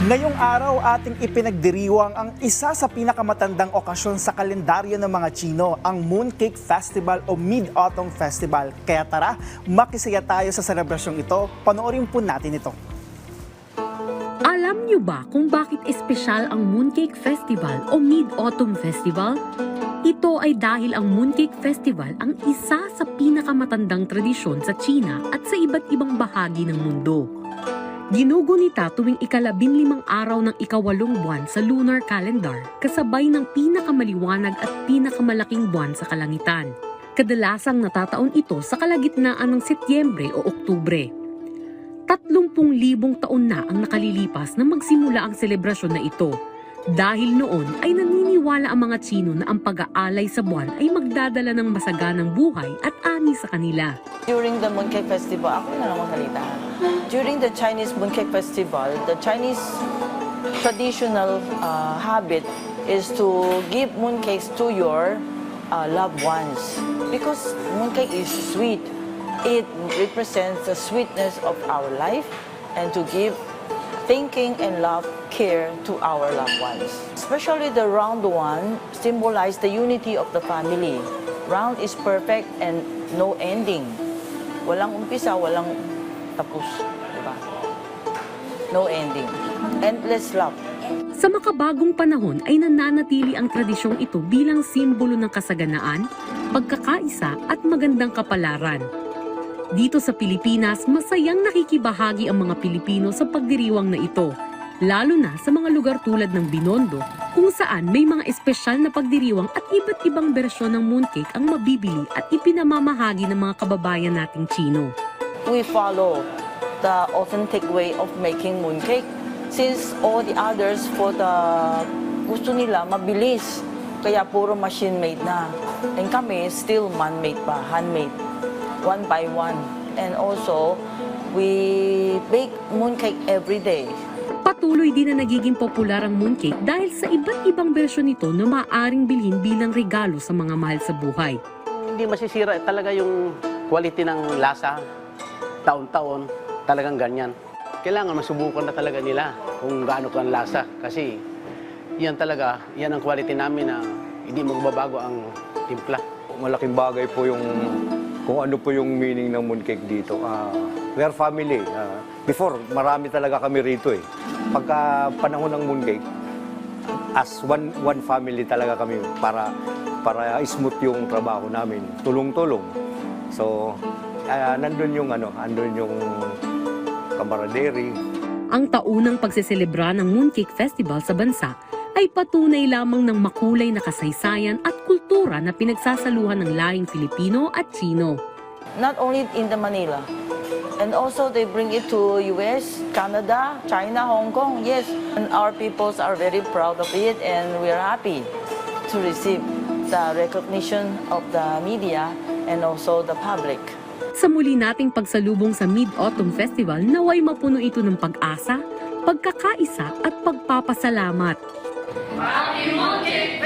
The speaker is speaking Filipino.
Ngayong araw ating ipinagdiriwang ang isa sa pinakamatandang okasyon sa kalendaryo ng mga Chino, ang Mooncake Festival o Mid-Autumn Festival. Kaya tara, makisaya tayo sa selebrasyong ito. Panoorin po natin ito. Alam niyo ba kung bakit espesyal ang Mooncake Festival o Mid-Autumn Festival? Ito ay dahil ang Mooncake Festival ang isa sa pinakamatandang tradisyon sa China at sa iba't ibang bahagi ng mundo. Ginugunita tuwing ikalabinlimang araw ng ikawalong buwan sa lunar calendar, kasabay ng pinakamaliwanag at pinakamalaking buwan sa kalangitan. Kadalasang natataon ito sa kalagitnaan ng Setyembre o Oktubre. 30,000 taon na ang nakalilipas na magsimula ang selebrasyon na ito. Dahil noon ay naniniwala ang mga Tsino na ang pag-aalay sa buwan ay magdadala ng masaganang buhay at ani sa kanila. During the Mooncake Festival, ako na lang magsalita. During the Chinese Mooncake Festival, the Chinese traditional uh, habit is to give mooncakes to your uh, loved ones. Because mooncake is sweet. It represents the sweetness of our life and to give thinking and love care to our loved ones. Especially the round one symbolize the unity of the family. Round is perfect and no ending. Walang umpisa, walang tapos. Diba? No ending. Endless love. Sa makabagong panahon ay nananatili ang tradisyong ito bilang simbolo ng kasaganaan, pagkakaisa at magandang kapalaran. Dito sa Pilipinas, masayang nakikibahagi ang mga Pilipino sa pagdiriwang na ito, lalo na sa mga lugar tulad ng Binondo, kung saan may mga espesyal na pagdiriwang at iba't ibang bersyon ng mooncake ang mabibili at ipinamamahagi ng mga kababayan nating Chino. We follow the authentic way of making mooncake. Since all the others for the gusto nila mabilis, kaya puro machine-made na. And kami still man-made pa, handmade, one by one. And also, we bake mooncake every day. Patuloy din na nagiging popular ang mooncake dahil sa iba't ibang bersyon nito na maaaring bilhin bilang regalo sa mga mahal sa buhay. Hindi masisira talaga yung quality ng lasa. Taon-taon, talagang ganyan. Kailangan masubukan na talaga nila kung gaano ka ang lasa. Kasi yan talaga, yan ang quality namin na hindi magbabago ang timpla. Malaking bagay po yung kung ano po yung meaning ng mooncake dito. Ah, we are family. Ah, before, marami talaga kami rito eh. Pagka panahon ng mooncake, as one one family talaga kami para para smooth yung trabaho namin. Tulong-tulong. So, ah, nandun yung ano, andun yung camaraderie, Ang taunang pagseselebra ng Mooncake Festival sa bansa ay patunay lamang ng makulay na kasaysayan at kultura na pinagsasaluhan ng lahing Filipino at Chino. Not only in the Manila, and also they bring it to US, Canada, China, Hong Kong. Yes, and our peoples are very proud of it, and we are happy to receive the recognition of the media and also the public. Sa muli nating pagsalubong sa Mid-Autumn Festival, naway mapuno ito ng pag-asa, pagkakaisa at pagpapasalamat. Happy Mooncake Festival!